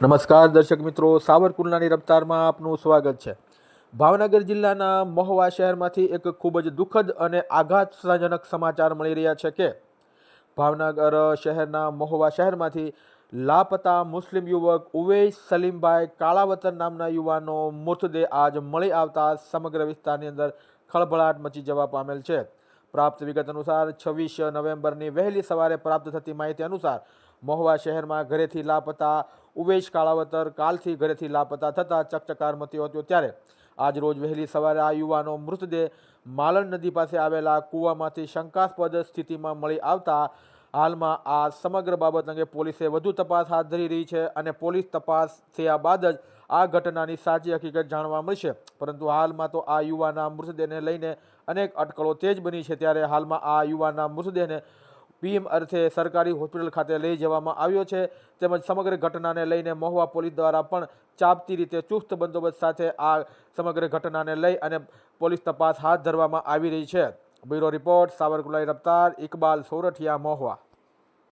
નમસ્કાર દર્શક મિત્રો સાવરકુંડલાની રફતારમાં આપનું સ્વાગત છે. ભાવનગર જિલ્લાના મહુવા શહેરમાંથી એક ખૂબ જ દુઃખદ અને આઘાતજનક સમાચાર મળી રહ્યા છે કે, ભાવનગર શહેરના મહુવા શહેરમાંથી લાપતા મુસ્લિમ યુવક ઉવેશ સલીમભાઈ કાળાવતર નામના યુવાનો મૃતદેહ આજ મળી આવતા સમગ્ર વિસ્તારની અંદર ખળભળાટ મચી જવા પામેલ છે. પ્રાપ્ત વિગત અનુસાર છવ્વીસ નવેમ્બરની વહેલી સવારે પ્રાપ્ત થતી માહિતી અનુસાર મહુવા શહેરમાં ઘરેથી લાપતા ઉવેશ કાળાવતર કાલથી ઘરેથી લાપતા થતાં ચકચકાર મત્યો હતો ત્યારે આજ રોજ વહેલી સવારે આ યુવાનો મૃતદેહ માલણ નદી પાસે આવેલા કૂવામાંથી શંકાસ્પદ સ્થિતિમાં મળી આવતા હાલમાં આ સમગ્ર બાબત અંગે પોલીસે વધુ તપાસ હાથ ધરી રહી છે અને પોલીસ તપાસ થયા બાદ જ આ ઘટનાની સાચી હકીકત જાણવા મળશે. પરંતુ હાલમાં તો આ યુવાના મૃતદેહને લઈને અનેક અટકળો તેજ બની છે. ત્યારે હાલમાં આ યુવાના મૃતદેહને પીએમ અર્થે સરકારી હોસ્પિટલ ખાતે લઈ જવામાં આવ્યો છે. તેમજ સમગ્ર ઘટનાને લઈને મહુવા પોલીસ દ્વારા પણ ચાપતી રીતે ચુસ્ત બંદોબસ્ત સાથે આ સમગ્ર ઘટનાને લઈ અને પોલીસ તપાસ હાથ ધરવામાં આવી રહી છે. બ્યુરો રિપોર્ટ સાવરકુલાઈ રફતાર, ઇકબાલ સોરઠિયા, મહુવા.